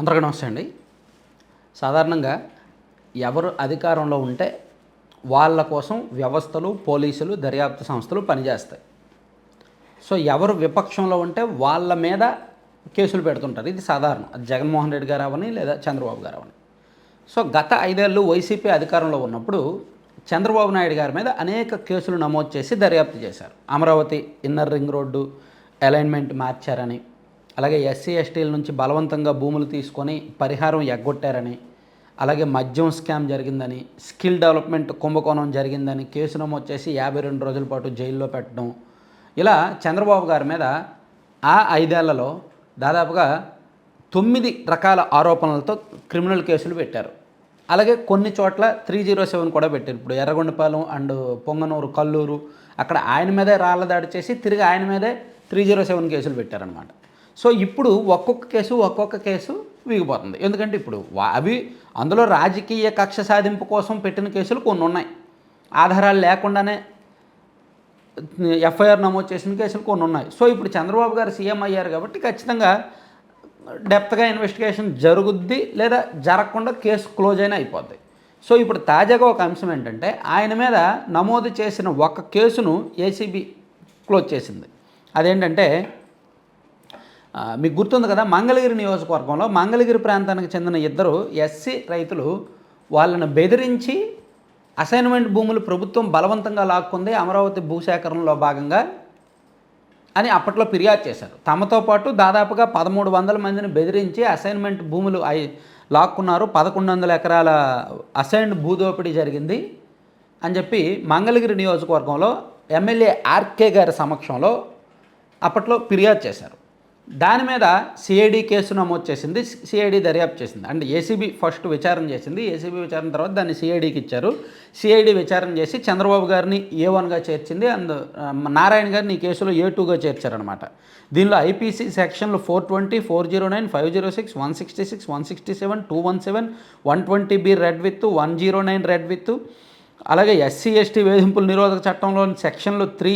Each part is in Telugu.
అందరికీ నమస్తే అండి. సాధారణంగా ఎవరు అధికారంలో ఉంటే వాళ్ళ కోసం వ్యవస్థలు పోలీసులు దర్యాప్తు సంస్థలు పనిచేస్తాయి. సో ఎవరు విపక్షంలో ఉంటే వాళ్ళ మీద కేసులు పెడుతుంటారు. ఇది సాధారణం. అది జగన్మోహన్ రెడ్డి గారు అవని లేదా చంద్రబాబు గారు అవని సో గత ఐదేళ్ళు వైసీపీ అధికారంలో ఉన్నప్పుడు చంద్రబాబు నాయుడు గారి మీద అనేక కేసులు నమోదు చేసి దర్యాప్తు చేశారు. Amaravati inner ring road alignment మార్చారని అలాగే ఎస్సీ ఎస్టీల నుంచి బలవంతంగా భూములు తీసుకొని పరిహారం ఎగ్గొట్టారని అలాగే మద్యం స్కామ్ జరిగిందని స్కిల్ డెవలప్మెంట్ కుంభకోణం జరిగిందని కేసు నమోదు చేసి యాభై రెండు రోజుల పాటు జైల్లో పెట్టడం. ఇలా చంద్రబాబు గారి మీద ఆ ఐదేళ్ళలో దాదాపుగా తొమ్మిది రకాల ఆరోపణలతో క్రిమినల్ కేసులు పెట్టారు. అలాగే కొన్ని చోట్ల త్రీ జీరో సెవెన్ కూడా పెట్టారు. ఇప్పుడు ఎర్రగొండపాలెం అండ్ పొంగనూరు కల్లూరు అక్కడ ఆయన మీదే రాళ్ళ దాడి చేసి తిరిగి ఆయన మీదే త్రీ జీరో సెవెన్ కేసులు పెట్టారనమాట సో ఇప్పుడు ఒక్కొక్క కేసు ఒక్కొక్క కేసు వీగిపోతుంది. ఎందుకంటే ఇప్పుడు అవి అందులో రాజకీయ కక్ష సాధింపు కోసం పెట్టిన కేసులు కొన్ని ఉన్నాయి. ఆధారాలు లేకుండానే ఎఫ్ఐఆర్ నమోదు చేసిన కేసులు కొన్ని ఉన్నాయి. సో ఇప్పుడు చంద్రబాబు గారు సీఎం అయ్యారు కాబట్టి ఖచ్చితంగా డెప్త్గా ఇన్వెస్టిగేషన్ జరుగుద్ది లేదా జరగకుండా కేసు క్లోజ్ అయినా అయిపోద్ది. సో ఇప్పుడు తాజాగా ఒక అంశం ఏంటంటే ఆయన మీద నమోదు చేసిన ఒక కేసును ఏసీబీ క్లోజ్ చేసింది. అదేంటంటే మీకు గుర్తుంది కదా మంగళగిరి నియోజకవర్గంలో మంగళగిరి ప్రాంతానికి చెందిన ఇద్దరు ఎస్సీ రైతులు వాళ్ళని బెదిరించి అసైన్మెంట్ భూములు ప్రభుత్వం బలవంతంగా లాక్కుంది అమరావతి భూసేకరణలో భాగంగా అని అప్పట్లో ఫిర్యాదు చేశారు. తమతో పాటు దాదాపుగా పదమూడు వందల మందిని బెదిరించి అసైన్మెంట్ భూములు అయి లాక్కున్నారు. పదకొండు వందల ఎకరాల అసైన్డ్ భూదోపిడీ జరిగింది అని చెప్పి మంగళగిరి నియోజకవర్గంలో ఎమ్మెల్యే ఆర్కే గారి సమక్షంలో అప్పట్లో ఫిర్యాదు చేశారు. దాని మీద సిఐడి కేసు నమోదు చేసింది. సిఐడి దర్యాప్తు చేసింది. అంటే ఏసీబీ ఫస్ట్ విచారణ చేసింది. ఏసీబీ విచారణ తర్వాత దాన్ని సిఐడికి ఇచ్చారు. సిఐడి విచారణ చేసి చంద్రబాబు గారిని ఏ వన్గా చేర్చింది. అండ్ నారాయణ గారిని ఈ కేసులో ఏ టూగా చేర్చారనమాట దీనిలో ఐపీసీ సెక్షన్లు four twenty four zero nine five zero six one sixty six one sixty seven two one seven one twenty B read with one zero nine read with. అలాగే ఎస్సీ ఎస్టీ వేధింపుల నిరోధక చట్టంలోని సెక్షన్లు three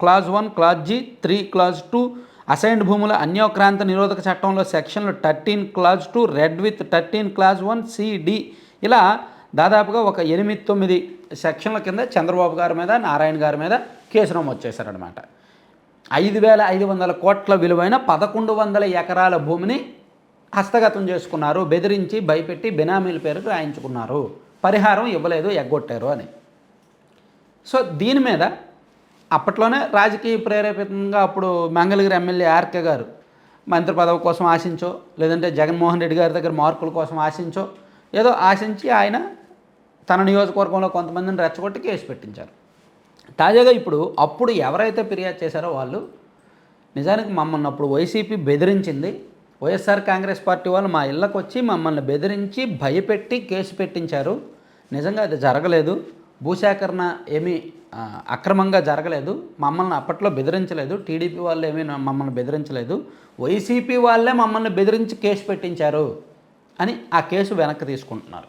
clause one clause G three clause two assigned భూముల అన్యోక్రాంత నిరోధక చట్టంలో సెక్షన్లు thirteen clause two read with thirteen clause one C D ఇలా దాదాపుగా ఒక ఎనిమిది తొమ్మిది సెక్షన్ల కింద చంద్రబాబు గారి మీద నారాయణ గారి మీద కేసు నమోదు చేశారనమాట ఐదు వేల ఐదు వందల కోట్ల విలువైన పదకొండు వందల ఎకరాల భూమిని హస్తగతం చేసుకున్నారు బెదిరించి భయపెట్టి బినామీల పేరుకు రాయించుకున్నారు. పరిహారం ఇవ్వలేదు ఎగ్గొట్టారు అని. సో దీని మీద అప్పట్లోనే రాజకీయ ప్రేరేపితంగా అప్పుడు మంగళగిరి ఎమ్మెల్యే ఆర్కే గారు మంత్రి పదవి కోసం ఆశించో లేదంటే జగన్మోహన్ రెడ్డి గారి దగ్గర మార్కుల కోసం ఆశించో ఏదో ఆశించి ఆయన తన నియోజకవర్గంలో కొంతమందిని రెచ్చగొట్టి కేసు పెట్టించారు. తాజాగా ఇప్పుడు అప్పుడు ఎవరైతే ఫిర్యాదు చేశారో వాళ్ళు నిజానికి మమ్మల్ని అప్పుడు వైసీపీ బెదిరించింది. వైఎస్ఆర్ కాంగ్రెస్ పార్టీ వాళ్ళు మా ఇళ్ళకు వచ్చి మమ్మల్ని బెదిరించి భయపెట్టి కేసు పెట్టించారు. నిజంగా అది జరగలేదు. భూసేకరణ ఏమీ అక్రమంగా జరగలేదు మమ్మల్ని అప్పట్లో బెదిరించలేదు. టీడీపీ వాళ్ళు ఏమీ మమ్మల్ని బెదిరించలేదు. వైసీపీ వాళ్ళే మమ్మల్ని బెదిరించి కేసు పెట్టించారు అని ఆ కేసు వెనక్కి తీసుకుంటున్నారు.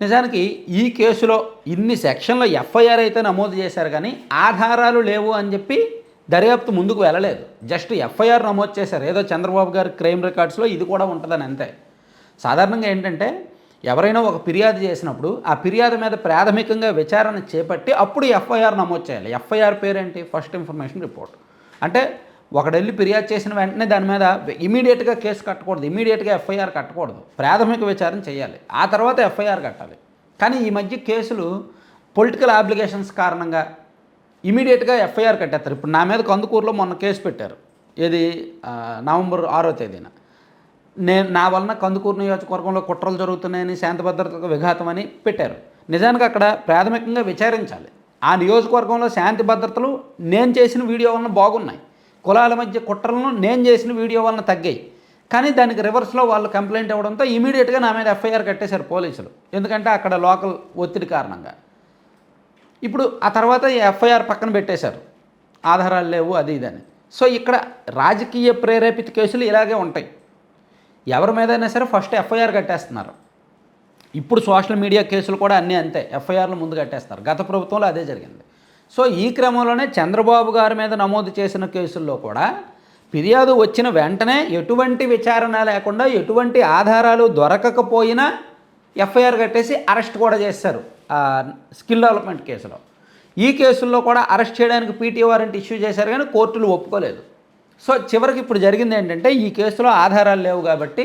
నిజానికి ఈ కేసులో ఇన్ని సెక్షన్లో ఎఫ్ఐఆర్ అయితే నమోదు చేశారు కానీ ఆధారాలు లేవు అని చెప్పి దర్యాప్తు ముందుకు వెళ్ళలేదు. జస్ట్ ఎఫ్ఐఆర్ నమోదు చేశారు. ఏదో చంద్రబాబు గారి క్రైమ్ రికార్డ్స్లో ఇది కూడా ఉంటుందని అంతే. సాధారణంగా ఏంటంటే ఎవరైనా ఒక ఫిర్యాదు చేసినప్పుడు ఆ ఫిర్యాదు మీద ప్రాథమికంగా విచారణ చేపట్టి అప్పుడు ఎఫ్ఐఆర్ నమోదు చేయాలి. ఎఫ్ఐఆర్ పేరేంటి? ఫస్ట్ ఇన్ఫర్మేషన్ రిపోర్ట్ అంటే ఒకడు వెళ్ళి ఫిర్యాదు చేసిన వెంటనే దాని మీద ఇమీడియట్గా కేసు కట్టకూడదు. ఇమీడియట్గా ఎఫ్ఐఆర్ కట్టకూడదు. ప్రాథమిక విచారణ చేయాలి. ఆ తర్వాత ఎఫ్ఐఆర్ కట్టాలి. కానీ ఈ మధ్య కేసులు పొలిటికల్ అప్లికేషన్స్ కారణంగా ఇమీడియట్గా ఎఫ్ఐఆర్ కట్టేస్తారు. ఇప్పుడు నా మీద కందుకూరులో మొన్న కేసు పెట్టారు. ఏది? నవంబర్ ఆరో తేదీన. నేను నా వలన కందుకూరు నియోజకవర్గంలో కుట్రలు జరుగుతున్నాయని శాంతి భద్రతకు విఘాతం అని పెట్టారు. నిజానికి అక్కడ ప్రాథమికంగా విచారించాలి. ఆ నియోజకవర్గంలో శాంతి భద్రతలు నేను చేసిన వీడియో వలన బాగున్నాయి. కులాల మధ్య కుట్రలను నేను చేసిన వీడియో వలన తగ్గాయి. కానీ దానికి రివర్స్లో వాళ్ళు కంప్లైంట్ ఇవ్వడంతో ఇమీడియట్గా నా మీద ఎఫ్ఐఆర్ కట్టేశారు పోలీసులు. ఎందుకంటే అక్కడ లోకల్ ఒత్తిడి కారణంగా. ఇప్పుడు ఆ తర్వాత ఈ ఎఫ్ఐఆర్ పక్కన పెట్టేశారు. ఆధారాలు లేవు అది ఇదని. సో ఇక్కడ రాజకీయ ప్రేరేపిత కేసులు ఇలాగే ఉంటాయి. ఎవరి మీదైనా సరే ఫస్ట్ ఎఫ్ఐఆర్ కట్టేస్తున్నారు. ఇప్పుడు సోషల్ మీడియా కేసులు కూడా అన్నీ అంతే ఎఫ్ఐఆర్లు ముందు కట్టేస్తారు. గత ప్రభుత్వంలో అదే జరిగింది. సో ఈ క్రమంలోనే చంద్రబాబు గారి మీద నమోదు చేసిన కేసుల్లో కూడా ఫిర్యాదు వచ్చిన వెంటనే ఎటువంటి విచారణ లేకుండా ఎటువంటి ఆధారాలు దొరకకపోయినా ఎఫ్ఐఆర్ కట్టేసి అరెస్ట్ కూడా చేస్తారు స్కిల్ డెవలప్మెంట్ కేసులో. ఈ కేసుల్లో కూడా అరెస్ట్ చేయడానికి పీటీ వారెంట్ ఇష్యూ చేశారు కానీ కోర్టులు ఒప్పుకోలేదు. సో చివరికి ఇప్పుడు జరిగింది ఏంటంటే ఈ కేసులో ఆధారాలు లేవు కాబట్టి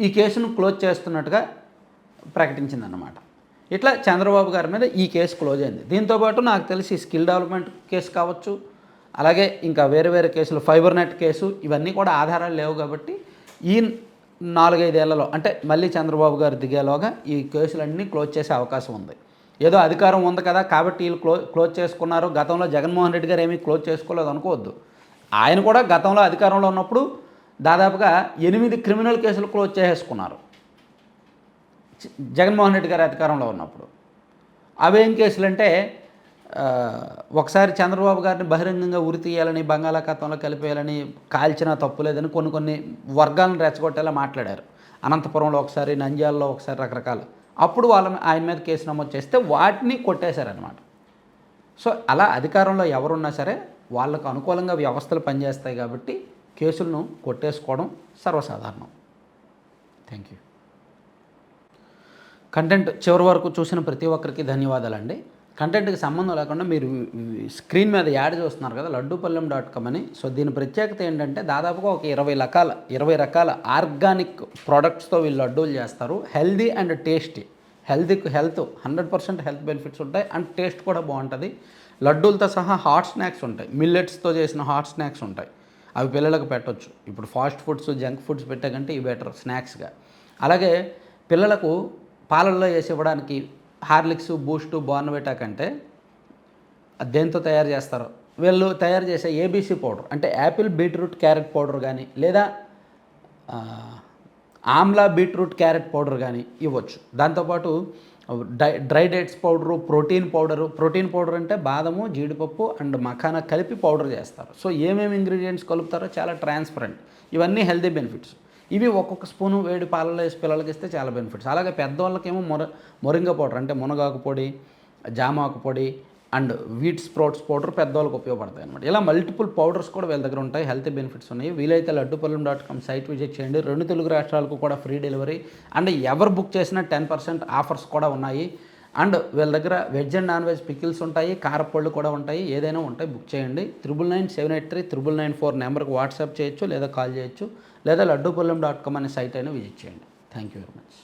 ఈ కేసును క్లోజ్ చేస్తున్నట్టుగా ప్రకటించిందన్నమాట. ఇట్లా చంద్రబాబు గారి మీద ఈ కేసు క్లోజ్ అయింది. దీంతోపాటు నాకు తెలిసి స్కిల్ డెవలప్మెంట్ కేసు కావచ్చు అలాగే ఇంకా వేరే వేరే కేసులు ఫైబర్ నెట్ కేసు ఇవన్నీ కూడా ఆధారాలు లేవు కాబట్టి ఈ నాలుగైదేళ్ళలో అంటే మళ్ళీ చంద్రబాబు గారు దిగేలోగా ఈ కేసులన్నీ క్లోజ్ చేసే అవకాశం ఉంది. ఏదో అధికారం ఉంది కదా కాబట్టి వీళ్ళు క్లో క్లోజ్ చేసుకున్నారు. గతంలో జగన్మోహన్ రెడ్డి గారు ఏమీ క్లోజ్ చేసుకోలేదు అనుకోవద్దు. ఆయన కూడా గతంలో అధికారంలో ఉన్నప్పుడు దాదాపుగా ఎనిమిది క్రిమినల్ కేసులు క్లోజ్ చేసేసుకున్నారు. జగన్మోహన్ రెడ్డి గారి అధికారంలో ఉన్నప్పుడు. అవేం కేసులు అంటే ఒకసారి చంద్రబాబు గారిని బహిరంగంగా ఉరి తీయాలని బంగాళాఖాతంలో కలిపేయాలని కాల్చినా తప్పు లేదని కొన్ని కొన్ని వర్గాలను రెచ్చగొట్టేలా మాట్లాడారు. అనంతపురంలో ఒకసారి నంద్యాలలో ఒకసారి రకరకాలు. అప్పుడు వాళ్ళ ఆయన మీద కేసు నమోదు చేస్తే వాటిని కొట్టేశారనమాట సో అలా అధికారంలో ఎవరున్నా సరే వాళ్ళకు అనుకూలంగా వ్యవస్థలు పనిచేస్తాయి కాబట్టి కేసులను కొట్టేసుకోవడం సర్వసాధారణం. థ్యాంక్ యూ కంటెంట్ చివరి వరకు చూసిన ప్రతి ఒక్కరికి ధన్యవాదాలండి. కంటెంట్కి సంబంధం లేకుండా మీరు స్క్రీన్ మీద యాడ్ చూస్తున్నారు కదా లడ్డూపల్లెం డాట్ కామ్ అని. సో దీని ప్రత్యేకత ఏంటంటే దాదాపుగా ఒక ఇరవై రకాల ఇరవై రకాల ఆర్గానిక్ ప్రోడక్ట్స్తో వీళ్ళు లడ్డూలు చేస్తారు. హెల్దీ అండ్ టేస్టీ హెల్త్కి health hundred percent health benefits ఉంటాయి అండ్ టేస్ట్ కూడా బాగుంటుంది. లడ్డూలతో సహా హాట్ స్నాక్స్ ఉంటాయి. మిల్లెట్స్తో చేసిన హాట్ స్నాక్స్ ఉంటాయి. అవి పిల్లలకు పెట్టవచ్చు ఇప్పుడు ఫాస్ట్ ఫుడ్స్ జంక్ ఫుడ్స్ పెట్టకంటే ఇవి బెటర్ స్నాక్స్గా. అలాగే పిల్లలకు పాలల్లో వేసి ఇవ్వడానికి హార్లిక్స్ బూస్టు బోర్నవిటా కంటే దేంతో తయారు చేస్తారు? వీళ్ళు తయారు చేసే ఏబీసీ పౌడర్ అంటే యాపిల్ బీట్రూట్ క్యారెట్ పౌడర్ కానీ లేదా ఆమ్లా బీట్రూట్ క్యారెట్ పౌడర్ కానీ ఇవ్వచ్చు. దాంతోపాటు die dry dates powder protein powder protein powder అంటే బాదము జీడిపప్పు అండ్ మఖానా కలిపి పౌడర్ చేస్తారు. సో ఏమేమి ఇంగ్రీడియంట్స్ కలుపుతారో చాలా ట్రాన్స్పరెంట్. ఇవన్నీ హెల్తీ బెనిఫిట్స్. ఇవి ఒక్కొక్క స్పూను వేడి పాలలో వేసి పిల్లలకి ఇస్తే చాలా బెనిఫిట్స్. అలాగే పెద్దవాళ్ళకేమో మొర మొరింగ పౌడర్ అంటే మునగాకు పొడి జామాకు పొడి అండ్ వీట్ స్ప్రౌట్స్ పౌడర్ పెద్దవాళ్ళకి ఉపయోగపడతాయి అనమాట ఇలా మల్టిపుల్ పౌడర్స్ కూడా వీళ్ళ దగ్గర ఉంటాయి హెల్త్ బెనిఫిట్స్ ఉన్నాయి. వీలైతే Laddupallem dot com site visit చేయండి. రెండు తెలుగు రాష్ట్రాలకు కూడా ఫ్రీ డెలివరీ అండ్ ఎవరు బుక్ చేసినా టెన్ పర్సెంట్ ఆఫర్స్ కూడా ఉన్నాయి. అండ్ వీళ్ళ దగ్గర veg and non veg pickles ఉంటాయి కారపళ్ళు కూడా ఉంటాయి. ఏదైనా ఉంటాయి బుక్ చేయండి. Triple nine seven eight three triple nine four నెంబర్కి వాట్సాప్ చేయొచ్చు లేదా కాల్ చేయొచ్చు లేదా లడ్డూపల్లెం డాట్ కామ్ అనే సైట్ అయినా విజిట్ చేయండి. Thank you very much